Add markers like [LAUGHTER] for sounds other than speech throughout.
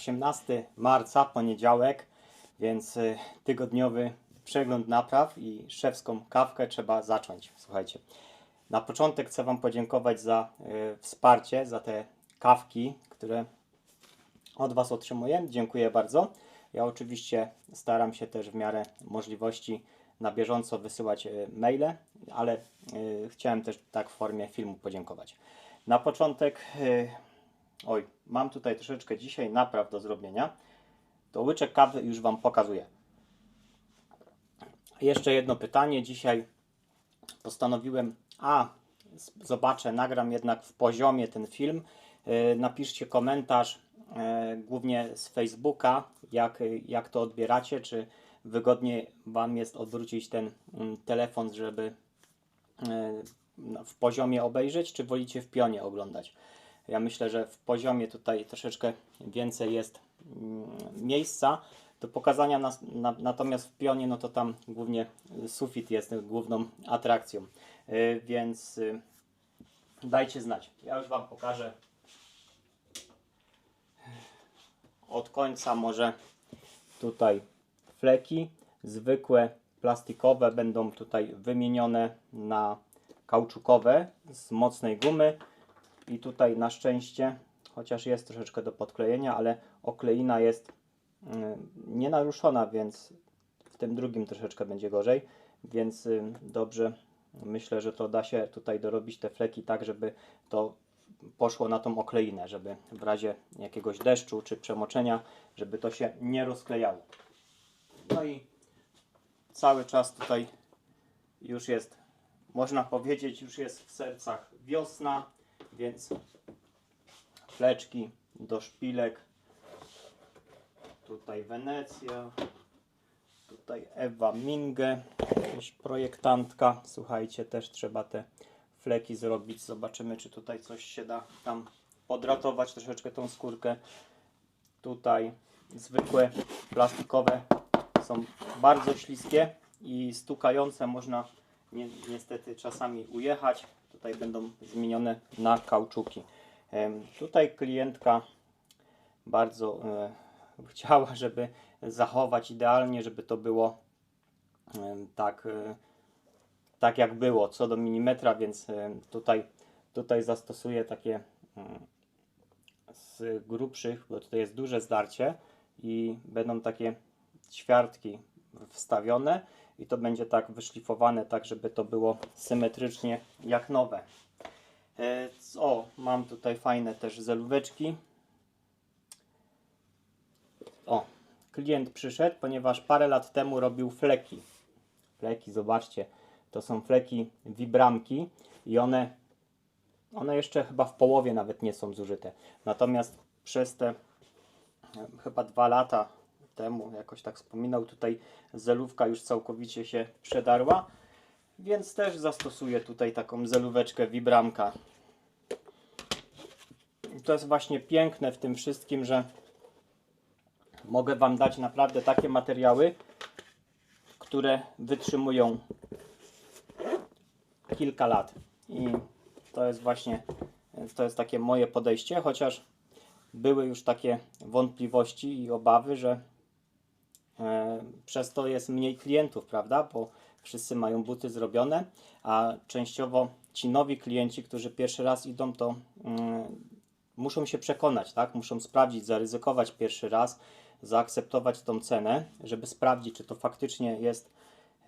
18 marca, poniedziałek, więc y, tygodniowy przegląd napraw i szewską kawkę trzeba zacząć. Słuchajcie, na początek chcę Wam podziękować za y, wsparcie, za te kawki, które od Was otrzymuję. Dziękuję bardzo. Ja oczywiście staram się też w miarę możliwości na bieżąco wysyłać e, maile, ale chciałem też tak w formie filmu podziękować. Na początek, oj, mam tutaj troszeczkę dzisiaj napraw do zrobienia. To łyczek kawy już Wam pokazuję. Jeszcze jedno pytanie. Dzisiaj postanowiłem, a zobaczę, nagram jednak w poziomie ten film. E, Napiszcie komentarz, e, głównie z Facebooka, jak, jak to odbieracie, czy wygodnie Wam jest odwrócić ten mm, telefon, żeby e, no, w poziomie obejrzeć, czy wolicie w pionie oglądać. Ja myślę, że w poziomie tutaj troszeczkę więcej jest mm, miejsca do pokazania, nas, na, natomiast w pionie, no to tam głównie sufit jest główną atrakcją, E, więc y, dajcie znać. Ja już Wam pokażę. Od końca może tutaj fleki. Zwykłe plastikowe będą tutaj wymienione na kauczukowe z mocnej gumy i tutaj na szczęście chociaż jest troszeczkę do podklejenia, ale okleina jest mm, nienaruszona, więc w tym drugim troszeczkę będzie gorzej, więc dobrze myślę, że to da się tutaj dorobić te fleki tak, żeby to poszło na tą okleinę, żeby w razie jakiegoś deszczu czy przemoczenia, żeby to się nie rozklejało. No i cały czas tutaj już jest, można powiedzieć, już jest w sercach wiosna, więc fleczki do szpilek. Tutaj Wenecja, tutaj Ewa Minge, jakaś projektantka. Słuchajcie, też trzeba te fleki zrobić. Zobaczymy, czy tutaj coś się da tam podratować troszeczkę tą skórkę. Tutaj zwykłe plastikowe są bardzo śliskie i stukające można niestety czasami ujechać. Tutaj będą zmienione na kauczuki. Tutaj klientka bardzo e, chciała, [LAUGHS] żeby zachować idealnie, żeby to było tak, e, tak jak było, co do milimetra, więc e, tutaj, tutaj zastosuję takie mm, z grubszych, bo tutaj jest duże zdarcie i będą takie ćwiartki wstawione i to będzie tak wyszlifowane, tak żeby to było symetrycznie jak nowe. E, O, mam tutaj fajne też zelóweczki. O, klient przyszedł, ponieważ parę lat temu robił fleki. Fleki, zobaczcie, to są fleki Vibramki i one, one jeszcze chyba w połowie nawet nie są zużyte. Natomiast przez te e, chyba dwa lata temu, jakoś tak wspominał, tutaj zelówka już całkowicie się przedarła, więc też zastosuję tutaj taką zelóweczkę Vibramka. To jest właśnie piękne w tym wszystkim, że mogę Wam dać naprawdę takie materiały, które wytrzymują kilka lat. I to jest właśnie to jest takie moje podejście, chociaż były już takie wątpliwości i obawy, że przez to jest mniej klientów, prawda? Bo wszyscy mają buty zrobione, a częściowo ci nowi klienci, którzy pierwszy raz idą, to mm, muszą się przekonać, tak? Muszą sprawdzić, zaryzykować pierwszy raz, zaakceptować tą cenę, żeby sprawdzić, czy to faktycznie jest,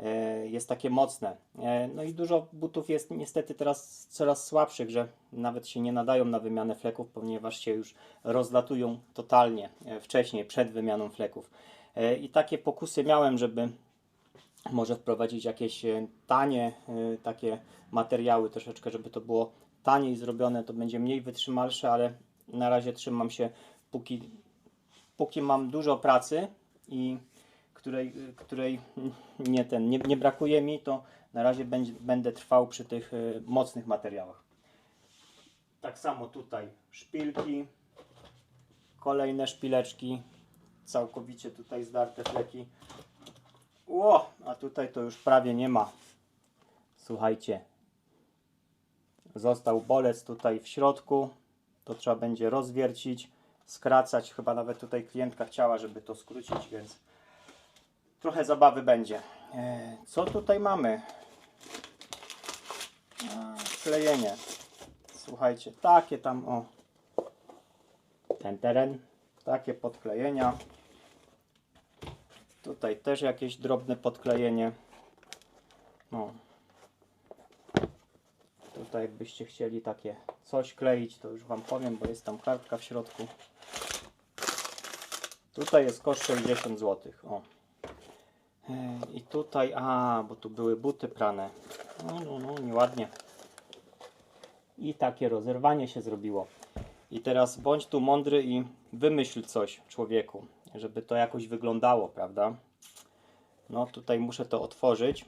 e, jest takie mocne. E, No i dużo butów jest niestety teraz coraz słabszych, że nawet się nie nadają na wymianę fleków, ponieważ się już rozlatują totalnie e, wcześniej, przed wymianą fleków. E, I takie pokusy miałem, żeby może wprowadzić jakieś e, tanie e, takie materiały troszeczkę, żeby to było taniej zrobione, to będzie mniej wytrzymalsze, ale na razie trzymam się póki, póki mam dużo pracy i której, której nie, ten, nie, nie brakuje mi, to na razie będzie, będę trwał przy tych mocnych materiałach. Tak samo tutaj szpilki, kolejne szpileczki, całkowicie tutaj zdarte fleki. Ło, a tutaj to już prawie nie ma. Słuchajcie. Został bolec tutaj w środku. To trzeba będzie rozwiercić, skracać. Chyba nawet tutaj klientka chciała, żeby to skrócić, więc trochę zabawy będzie. E, Co tutaj mamy? Klejenie. Słuchajcie, takie tam o. Ten teren. Takie podklejenia. Tutaj też jakieś drobne podklejenie. No. Tutaj jakbyście chcieli takie coś kleić, to już Wam powiem, bo jest tam kartka w środku. Tutaj jest koszt 60 zł. O. I tutaj, a, bo tu były buty prane. No, no, no, nieładnie. I takie rozerwanie się zrobiło. I teraz bądź tu mądry i wymyśl coś człowieku, żeby to jakoś wyglądało, prawda? No tutaj muszę to otworzyć.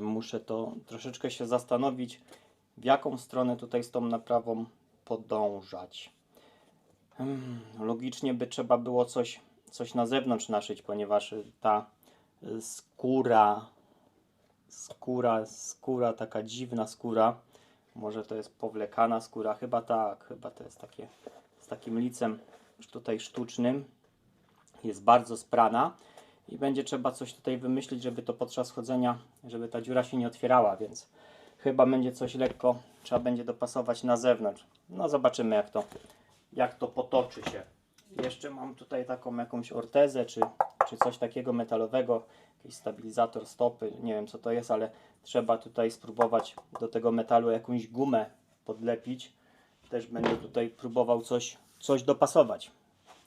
Muszę to troszeczkę się zastanowić, w jaką stronę tutaj z tą naprawą podążać. Hmm, Logicznie by trzeba było coś, coś na zewnątrz naszyć, ponieważ ta skóra, skóra, skóra, taka dziwna skóra, może to jest powlekana skóra, chyba tak, chyba to jest takie z takim licem tutaj sztucznym, jest bardzo sprana i będzie trzeba coś tutaj wymyślić, żeby to podczas chodzenia, żeby ta dziura się nie otwierała, więc chyba będzie coś lekko, trzeba będzie dopasować na zewnątrz. No zobaczymy jak to, jak to potoczy się. Jeszcze mam tutaj taką jakąś ortezę, czy, czy coś takiego metalowego, jakiś stabilizator stopy, nie wiem co to jest, ale trzeba tutaj spróbować do tego metalu jakąś gumę podlepić. Też będę tutaj próbował coś, coś dopasować.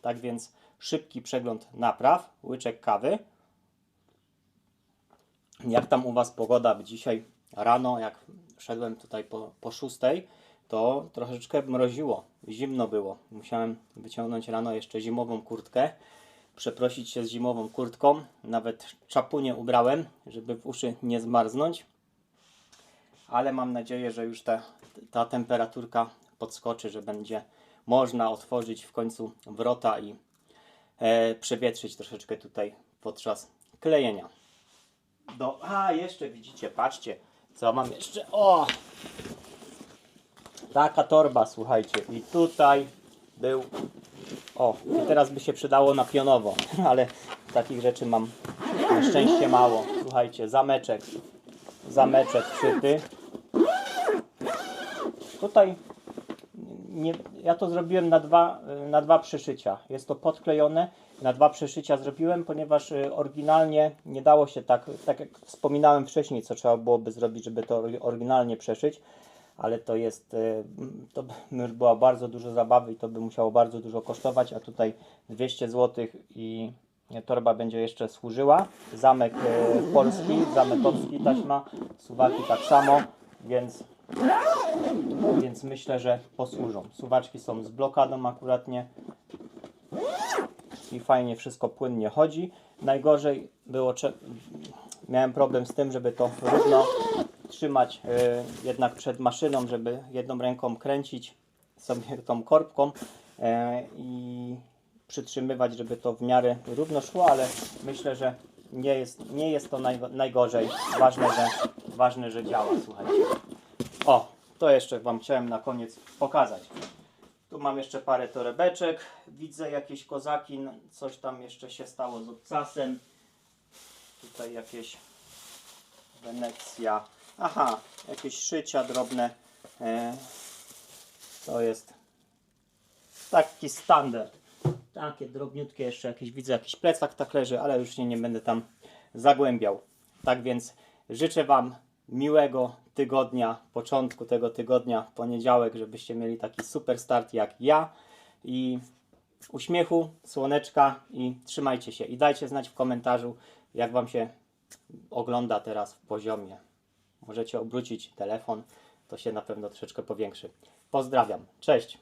Tak więc szybki przegląd napraw, łyczek kawy. Jak tam u Was pogoda dzisiaj rano, jak szedłem tutaj po, po 6, to troszeczkę mroziło, zimno było. Musiałem wyciągnąć rano jeszcze zimową kurtkę, przeprosić się z zimową kurtką. Nawet czapunię ubrałem, żeby w uszy nie zmarznąć. Ale mam nadzieję, że już ta, ta temperaturka podskoczy, że będzie można otworzyć w końcu wrota i e, przewietrzyć troszeczkę tutaj podczas klejenia. Do, a, jeszcze widzicie, patrzcie, co mam jeszcze. O! Taka torba, słuchajcie. I tutaj był. O, teraz by się przydało na pionowo, [LAUGHS] ale takich rzeczy mam na szczęście mało. Słuchajcie, zameczek. Zameczek szyty. Tutaj nie, ja to zrobiłem na dwa, na dwa przeszycia. Jest to podklejone. Na dwa przeszycia zrobiłem, ponieważ y, oryginalnie nie dało się tak, tak jak wspominałem wcześniej, co trzeba byłoby zrobić, żeby to ory- oryginalnie przeszyć. Ale to jest, y, to by już była bardzo dużo zabawy i to by musiało bardzo dużo kosztować, a tutaj 200 zł i torba będzie jeszcze służyła. Zamek y, polski, zametowski taśma, suwaki tak samo, więc więc myślę, że posłużą. Suwaczki są z blokadą akuratnie i fajnie wszystko płynnie chodzi. Najgorzej było, miałem problem z tym, żeby to równo trzymać y, jednak przed maszyną, żeby jedną ręką kręcić sobie tą korbką y, i przytrzymywać, żeby to w miarę równo szło, ale myślę, że nie jest, nie jest to najgo- najgorzej. Ważne, że, ważne, że działa, słuchajcie. O, to jeszcze Wam chciałem na koniec pokazać. Tu mam jeszcze parę torebeczek. Widzę jakieś kozaki, coś tam jeszcze się stało z obcasem. Tutaj jakieś Wenecja. Aha, jakieś szycia drobne. E, to jest taki standard. Takie drobniutkie jeszcze jakieś widzę, jakiś plecak tak leży, ale już nie będę tam zagłębiał. Tak więc życzę Wam miłego tygodnia, początku tego tygodnia, poniedziałek, żebyście mieli taki super start jak ja i uśmiechu, słoneczka i trzymajcie się i dajcie znać w komentarzu, jak Wam się ogląda teraz w poziomie. Możecie obrócić telefon, to się na pewno troszeczkę powiększy. Pozdrawiam, cześć!